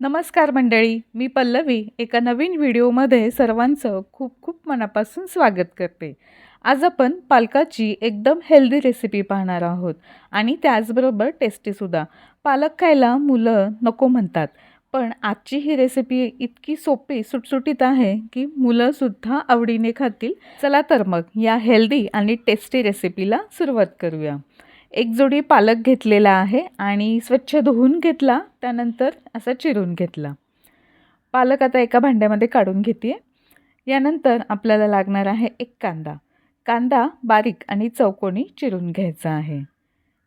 नमस्कार मंडळी मी पल्लवी. एका नवीन व्हिडिओमध्ये सर्वांचं खूप खूप मनापासून स्वागत करते. आज आपण पालकाची एकदम हेल्दी रेसिपी पाहणार आहोत आणि त्याचबरोबर टेस्टीसुद्धा पालक खायला मुलं नको म्हणतात पण आजची ही रेसिपी इतकी सोपी सुटसुटीत आहे की मुलंसुद्धा आवडीने खातील. चला तर मग या हेल्दी आणि टेस्टी रेसिपीला सुरुवात करूया. एक जोडी पालक घेतलेला आहे आणि स्वच्छ धुवून घेतला त्यानंतर असा चिरून घेतला. पालक आता एका भांड्यामध्ये काढून घेते यानंतर आपल्याला लागणार आहे एक कांदा. कांदा बारीक आणि चौकोनी चिरून घ्यायचा आहे.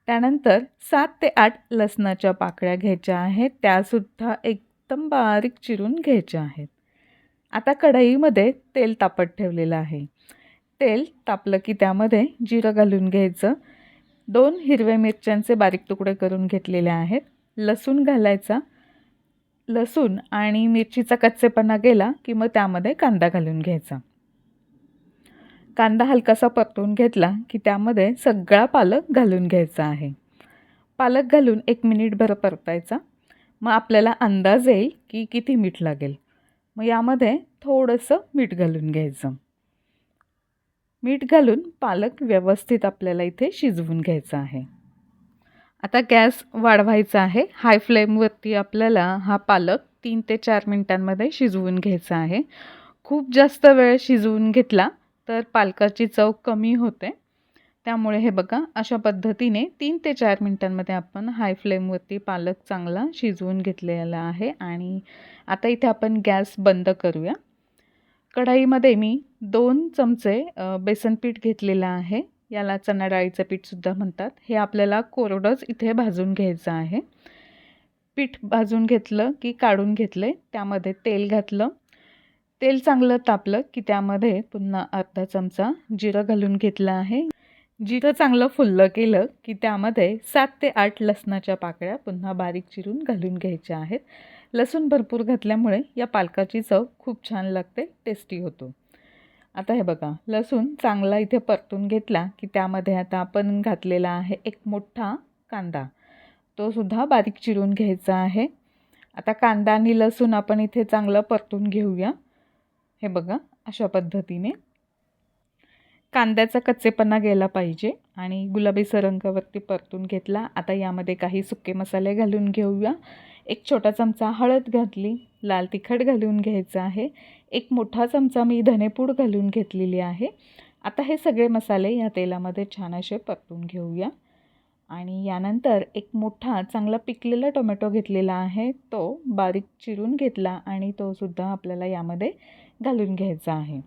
त्यानंतर सात ते आठ लसणाच्या पाकळ्या घ्यायच्या आहेत. त्यासुद्धा एकदम बारीक चिरून घ्यायच्या आहेत. आता कढईमध्ये तेल तापत ठेवलेलं आहे. तेल तापलं की त्यामध्ये जिरं घालून घ्यायचं. दोन हिरव्या मिरच्यांचे बारीक तुकडे करून घेतलेले आहेत. लसूण घालायचा. लसूण आणि मिरचीचा कच्चेपणा गेला की मग त्यामध्ये कांदा घालून घ्यायचा. कांदा हलकासा परतून घेतला की त्यामध्ये सगळा पालक घालून घ्यायचा आहे. पालक घालून एक मिनिटभर परतायचा. मग आपल्याला अंदाज येईल की किती मीठ लागेल. मग यामध्ये थोडंसं मीठ घालून घ्यायचं. मीठ घालून पालक व्यवस्थित आपल्याला इथे शिजवून घ्यायचा आहे. आता गॅस वाढवायचा आहे. हाय फ्लेमवरती आपल्याला हा पालक तीन ते चार मिनटांमध्ये शिजवून घ्यायचा आहे. खूप जास्त वेळ शिजवून घेतला तर पालकाची चव कमी होते. त्यामुळे हे बघा अशा पद्धतीने तीन ते चार मिनटांमध्ये आपण हाय फ्लेमवरती पालक चांगला शिजवून घेतलेला आहे. आणि आता इथे आपण गॅस बंद करूया. कढाईमध्ये मी दोन चमचे बेसन पीठ घेतलेलं आहे. याला चणा डाळीचं पीठसुद्धा म्हणतात. हे आपल्याला कोरडंच इथे भाजून घ्यायचं आहे. पीठ भाजून घेतलं की काढून घेतले. त्यामध्ये तेल घातलं. तेल चांगलं तापलं की त्यामध्ये पुन्हा अर्धा चमचा जिरं घालून घेतलं आहे. जिरं चांगलं फुललं केलं की त्यामध्ये सात ते आठ लसणाच्या पाकळ्या पुन्हा बारीक चिरून घालून घ्यायच्या आहेत. लसूण भरपूर घातल्यामुळे या पालकाची चव खूप छान लागते टेस्टी होतो. आता हे बघा लसूण चांगला इथे परतून घेतला की त्यामध्ये आता आपण घातलेला आहे एक मोठा कांदा. तो सुद्धा बारीक चिरून घ्यायचा आहे. आता कांदा आणि लसूण आपण इथे चांगलं परतून घेऊया. हे बघा अशा पद्धतीने. कांद्याचा कच्चेपणा गेला पाहिजे आणि गुलाबीचा रंगावरती परतून घेतला. आता यामध्ये काही सुके मसाले घालून घेऊया. एक छोटा चमचा हळद घातली लाल तिखट घालून घ्यायचं आहे. एक मोठा चमचा मी धनेपूड घालून घेतलेली आहे. आता हे सगळे मसाले या तेलामध्ये छान असे परतून घेऊया. आणि यानंतर एक मोठा चांगला पिकलेला टोमॅटो घेतलेला आहे. तो बारीक चिरून घेतला आणि तो सुद्धा आपल्याला यामध्ये घालून घ्यायचा आहे.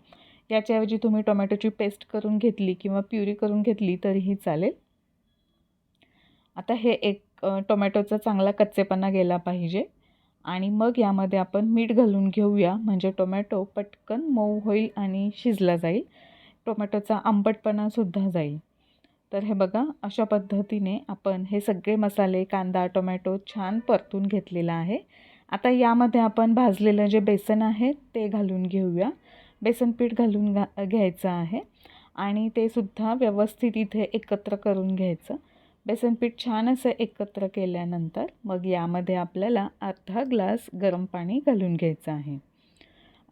याच्याऐवजी तुम्ही टोमॅटोची पेस्ट करून घेतली किंवा प्युरी करून घेतली तरीही चालेल. आता हे एक टोमॅटोचा चांगला कच्चेपणा गेला पाहिजे. आणि मग यामध्ये आपण मीठ घालून घेऊया. म्हणजे टोमॅटो पटकन मऊ होईल आणि शिजला जाईल. टोमॅटोचा आंबटपणासुद्धा जाईल. तर हे बघा अशा पद्धतीने आपण हे सगळे मसाले कांदा टोमॅटो छान परतून घेतलेला आहे. आता यामध्ये आपण भाजलेलं जे बेसन आहे ते घालून घेऊया. बेसन पीठ घालून घा घ्यायचं आहे. आणि ते सुद्धा व्यवस्थित इथे एकत्र करून घ्यायचं. बेसन पीठ छान असं एकत्र केल्यानंतर मग यामध्ये आपल्याला अर्धा ग्लास गरम पाणी घालून घ्यायचं आहे.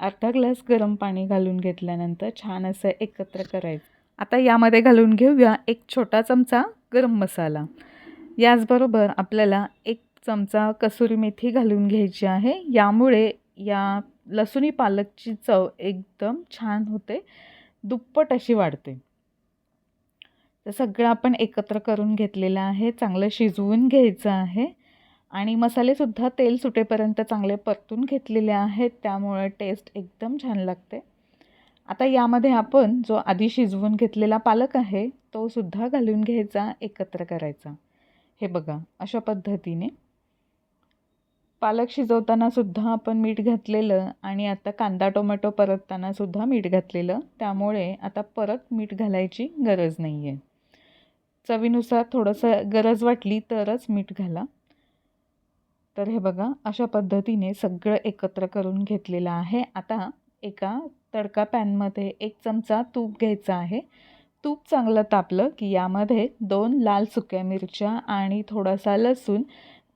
अर्धा ग्लास गरम पाणी घालून घेतल्यानंतर छान असं एकत्र करायचं. आता यामध्ये घालून घेऊया एक छोटा चमचा गरम मसाला. याचबरोबर आपल्याला एक चमचा कसुरी मेथी घालून घ्यायची आहे. यामुळे या लसुणी पालकची चव एकदम छान होते. दुप्पट अशी वाढते. तर सगळं आपण एकत्र करून घेतलेलं आहे. चांगलं शिजवून घ्यायचं आहे. आणि मसालेसुद्धा तेल सुटेपर्यंत चांगले परतून घेतलेले आहेत. त्यामुळे टेस्ट एकदम छान लागते. आता यामध्ये आपण जो आधी शिजवून घेतलेला पालक आहे तो सुद्धा घालून घ्यायचा एकत्र करायचा. हे बघा अशा पद्धतीने. पालक शिजवताना सुद्धा आपण मीठ घातलेलं आणि आता कांदा टोमॅटो परतताना सुद्धा मीठ घातलेलं. त्यामुळे आता परत मीठ घालायची गरज नाही आहे चवीनुसार थोडंसं गरज वाटली तरच मीठ घाला. तर हे बघा अशा पद्धतीने सगळं एकत्र करून घेतलेलं आहे. आता एका तडका पॅनमध्ये एक चमचा तूप घ्यायचा आहे. तूप चांगलं तापलं की यामध्ये दोन लाल सुक्या मिरच्या आणि थोडासा लसूण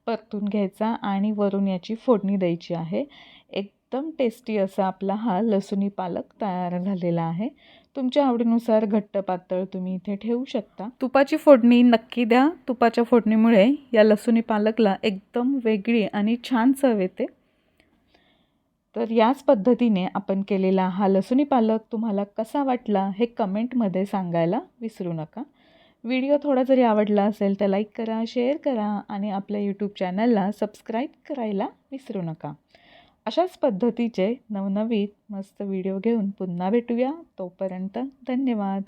परतून घ्यायचा आणि वरून याची फोडणी द्यायची आहे. एकदम टेस्टी असा आपला हा लसुणी पालक तयार झालेला आहे. तुमच्या आवडीनुसार घट्ट पातळ तुम्ही इथे ठेवू शकता. तुपाची फोडणी नक्की द्या. तुपाच्या फोडणीमुळे या लसुणी पालकला एकदम वेगळी आणि छान चव येते. तर याच पद्धतीने आपण केलेला हा लसुणी पालक तुम्हाला कसा वाटला हे कमेंटमध्ये सांगायला विसरू नका. व्हिडिओ थोडा जरी आवडला असेल तर लाईक करा शेअर करा आणि आपल्या यूट्यूब चॅनलला सबस्क्राईब करायला विसरू नका. अशाच पद्धतीचे नवनवीन मस्त व्हिडिओ घेऊन पुन्हा भेटूया. तोपर्यंत धन्यवाद.